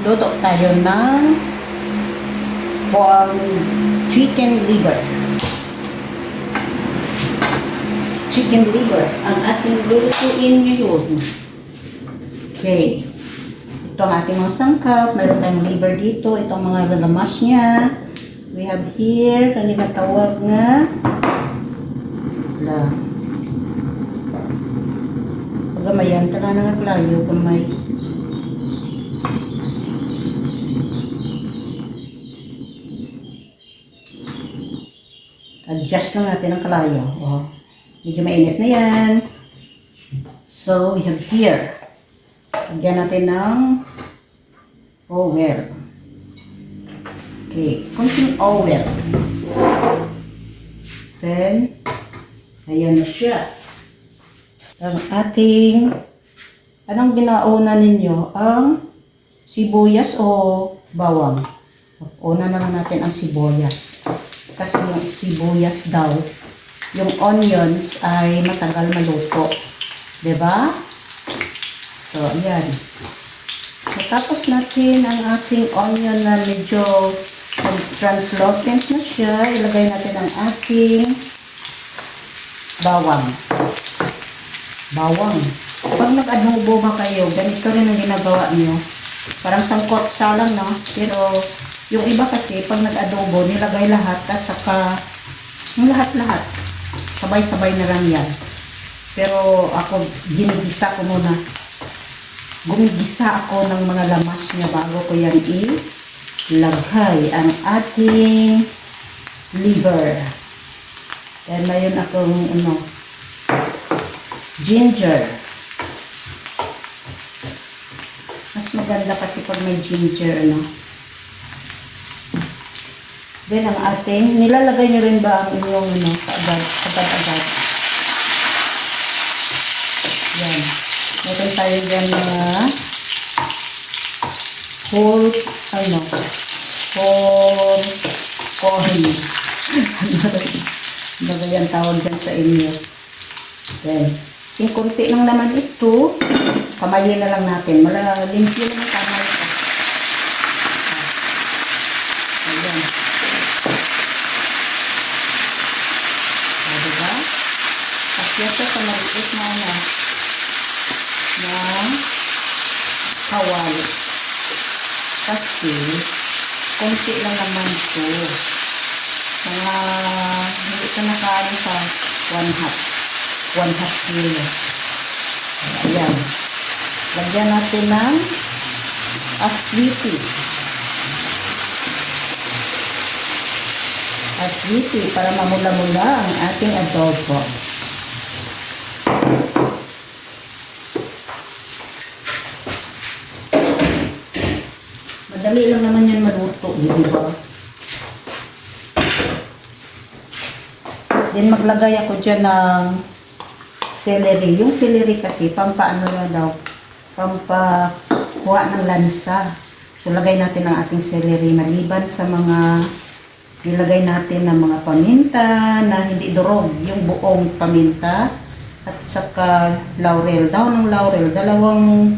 Luto tayo ng pork chicken liver. Chicken liver. Ang ating lulutuin ngayon. Okay. Ito ang ating mga sangkap. Meron tayong liver dito. Itong mga lalamas niya. We have here, kanina tawag nga. La. Pagamayan, tala na nga klayo, gamay. Adjust lang natin ang kalayo. Oh. Medyo mainit na yan. So, we have here. Lagyan natin ng oil. Okay, konting oil. Then, ayan na siya. Ang ating, anong ginauna ninyo? Ang sibuyas o bawang? Una na natin ang sibuyas. Kasi yung sibuyas daw, yung onions ay matagal maluto. ba? So, ayan. Matapos natin ang ating onion na medyo translucent na siya, ilagay natin ang ating bawang. Bawang. Pag nag-adobo ba kayo, ganito rin ang ginagawa niyo. Parang sangkot siya lang, no? Pero, yung iba kasi, pag nag-adobo, nilagay lahat at saka, yung lahat-lahat. Sabay-sabay na lang yan. Pero, ako, ginigisa ko muna. Gumigisa ako ng mga lamas niya bago ko yan ilagay ang ating liver. Then, mayroon akong, ano, ginger. Mas maganda kasi pag may ginger, ano. Then, ang ating, nilalagay nyo rin ba ang inyong, ano, kaagad, agad-agad. Yan. Meron tayo dyan mga whole, ano, whole corn. ano ba yan tawag dyan sa inyo? Then, singkunti lang naman ito. Kamayin na lang natin. Malalimpyo lang ang kamay ko. Ayan. O, diba? Akyata sa maliit na ano, na kawali. Kasi, konti lang naman ito. Mga, hindi ito nakaano sa one half. One half kilo. Ayan. Lagyan natin ng aswiti. Aswiti para mamula-mula ang ating adobo. Madali lang naman yan maluto, eh, di ba? Then maglagay ako dyan ng celery. Yung celery kasi, pampaano na daw, pampakuha ng lansa. So, lagay natin ang ating celery maliban sa mga nilagay natin ng mga paminta na hindi durog, yung buong paminta at saka laurel. Daw ng laurel, dalawang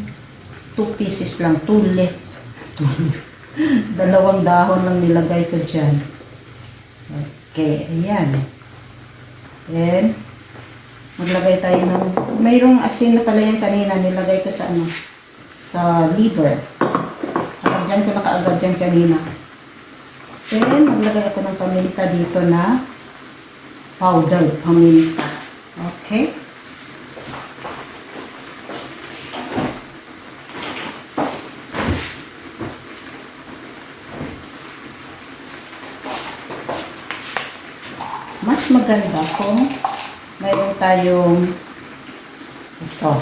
two pieces lang, two leaf. Two leaf. Dalawang dahon lang nilagay ko dyan. Okay, ayan. Then, maglagay tayo ng, mayroong asin na pala yan kanina, nilagay ko sa ano, sa liver. Nakagyan ko na dyan kanina. Then, maglagay ako ng paminta dito na powder paminta. Okay? Mas maganda kung mayroon tayong ito,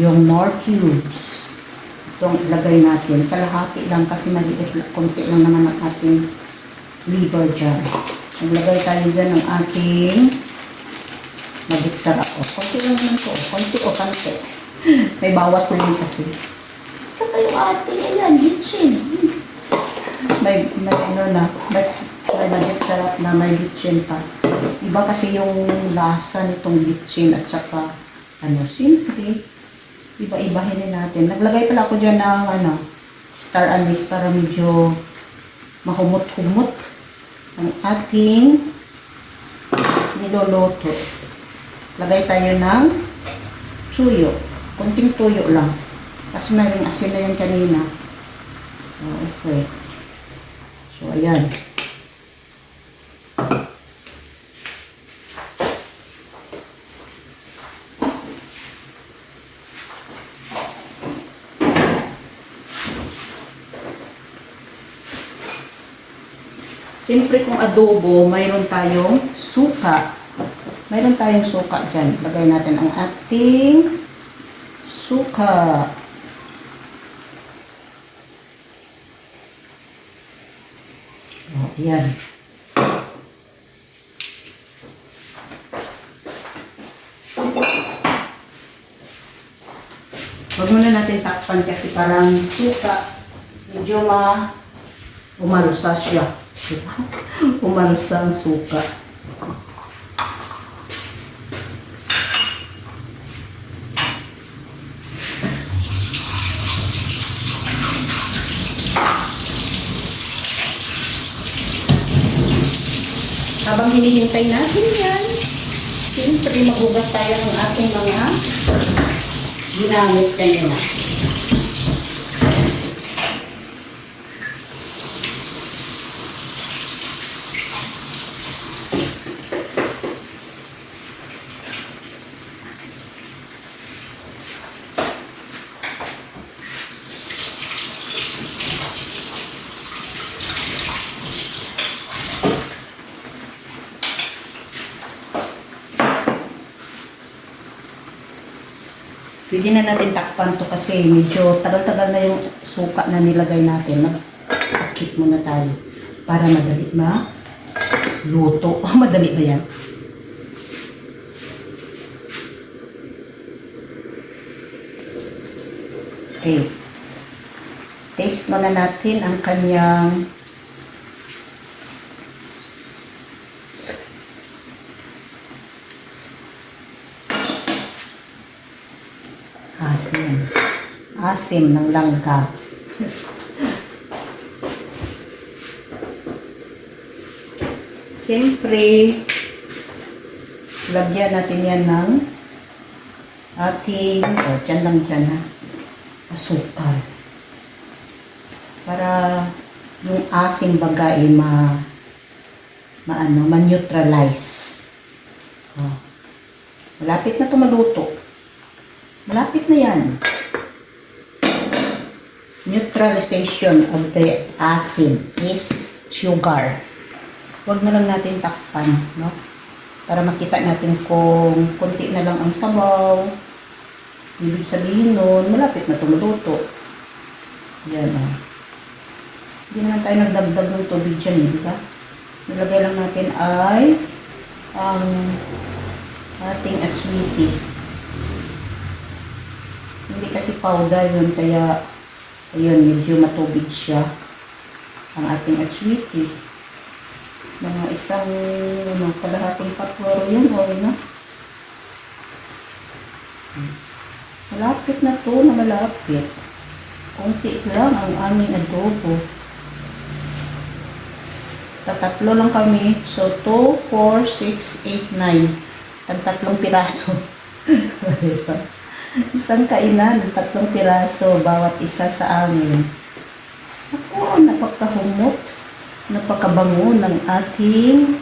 yung more cubes. Itong ilagay natin. Kalahati lang kasi maliit, konti lang naman ang ating liver dyan. Naglagay tayo dyan ng ating magiksara o. Konti lang naman ko. Konti o konti. May bawas na yun kasi. Saka yung ating, ayan, gitsin. May, may ano na, may, may magic sarap na may gitsin pa. Iba kasi yung lasa nitong gitsin at saka, ano, simple. iba-ibahin natin. Naglagay pala ako dyan ng ano, star anise para medyo mahumot-humot ang ating niloloto. Lagay tayo ng tuyo. Kunting tuyo lang. Kasi mayroong asin na yan kanina. Oh, Okay. So, ayan. Siyempre kung adobo, mayroon tayong suka. Mayroon tayong suka dyan. Lagay natin ang ating suka. O, yan. Huwag muna natin takpan kasi parang suka. Medyo ma umalusa siya. umalusa ang suka. Habang hinihintay natin yan, siyempre maghugas tayo ng ating mga 無駄はもったない。Pwede na natin takpan to kasi medyo tagal-tagal na yung suka na nilagay natin. Nag-akit muna tayo para madali ma luto. Oh, madali ba yan? Okay. Taste muna natin ang kanyang asim. Asim ng langka. Siyempre, lagyan natin yan ng ating, o, oh, dyan lang dyan ha, asukal. Para yung asim bagay ma, maano, ma-neutralize. Oh. Malapit na ito maluto. Malapit na yan. Neutralization of the acid is sugar. Huwag na lang natin takpan, no? Para makita natin kung konti na lang ang sabaw. Ibig sabihin nun, malapit na tumuluto. Yan, oh. Hindi naman tayo nagdagdag ng tubig dyan, eh, di ba? Nilagay lang natin ay ang ating aswiti. Hindi kasi powder yun, kaya ayun, medyo matubig siya ang ating atswiti. Mga isang ano, kalahating patwaro yun, o no? Malapit na to na malapit. Kunti lang ang aming adobo. Tatatlo lang kami. So, 2, 4, 6, 8, 9. Ang tatlong piraso. Isang kainan, tatlong piraso, bawat isa sa amin. Ako, napakahumot, napakabango ng ating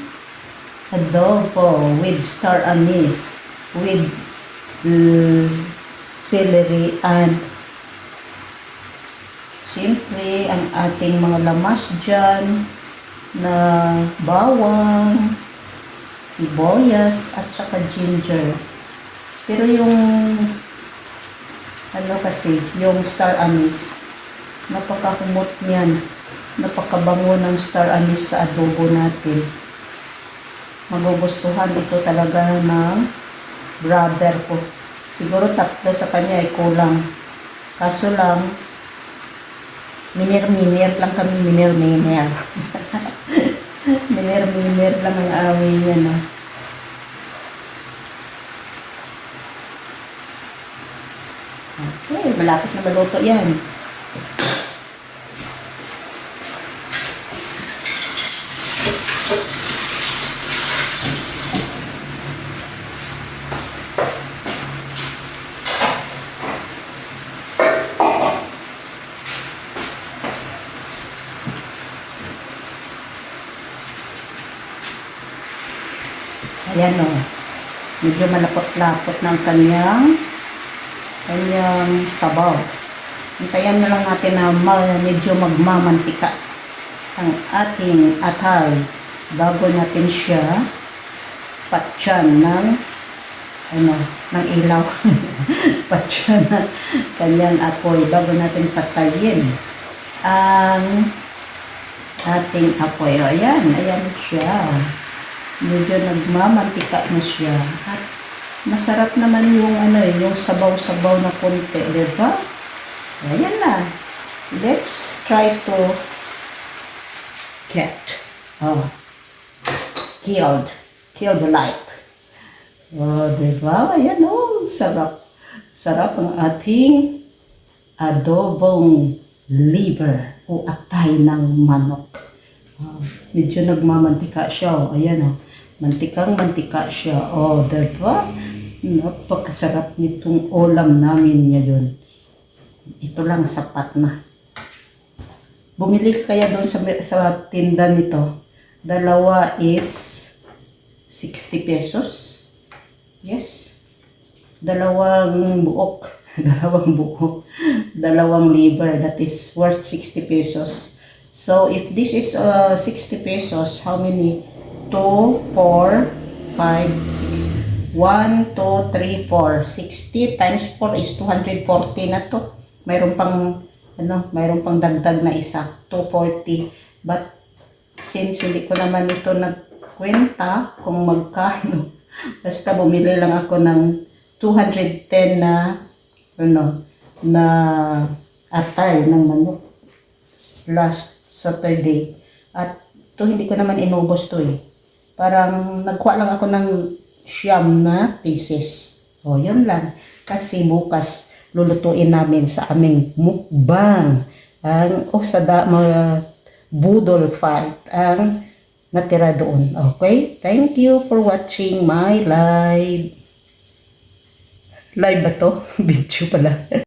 adobo with star anise, with mm, celery and siyempre ang ating mga lamas dyan na bawang, sibuyas at saka ginger. Pero yung ano kasi, yung star anise, napakahumot niyan. Napakabango ng star anise sa adobo natin. Magugustuhan ito talaga ng brother ko. Siguro tatlo sa kanya ay kulang. Kaso lang, minir-minir lang kami, minir-minir. minir-minir lang ang awin niya, no? Malapit na maluto yan. Ayan o. Medyo malapot-lapot ng kanyang kanyang sabaw. Hintayan na lang natin na ma- medyo magmamantika ang ating atay bago natin siya patyan ng ano, ng ilaw. patyan ng kanyang apoy bago natin patayin ang ating apoy. O, ayan, ayan siya medyo nagmamantika na siya. At masarap naman yung ano eh, yung sabaw-sabaw na konti, di ba? Ayan na. Let's try to get oh, killed. Kill the light. Oh, di ba? Ayan oh, sarap. Sarap ang ating adobong liver o atay ng manok. Oh, medyo nagmamantika siya. Oh. Ayan oh. Mantikang mantika siya. Oh, diba? Napakasarap nitong ulam namin ngayon. Ito lang sapat na. Bumili ka kaya doon sa, sa tinda nito. Dalawa is 60 pesos. Yes. Dalawang buok. Dalawang buok. Dalawang liver. That is worth 60 pesos. So, if this is uh, 60 pesos, how many? 2, 4, 5, 6. 1, 2, 3, 4. 60 times 4 is 240 na to. Mayroon pang, ano, mayroon pang dagdag na isa. 240. But, since hindi ko naman ito nagkwenta kung magkano, basta bumili lang ako ng 210 na, ano, na atay ng manok last Saturday. At to hindi ko naman inubos to eh. Parang nagkuha lang ako ng siyam na pieces. O, yun lang. Kasi bukas lulutuin namin sa aming mukbang ang o sa da, mga budol fight ang natira doon. Okay? Thank you for watching my live. Live ba to? Video pala.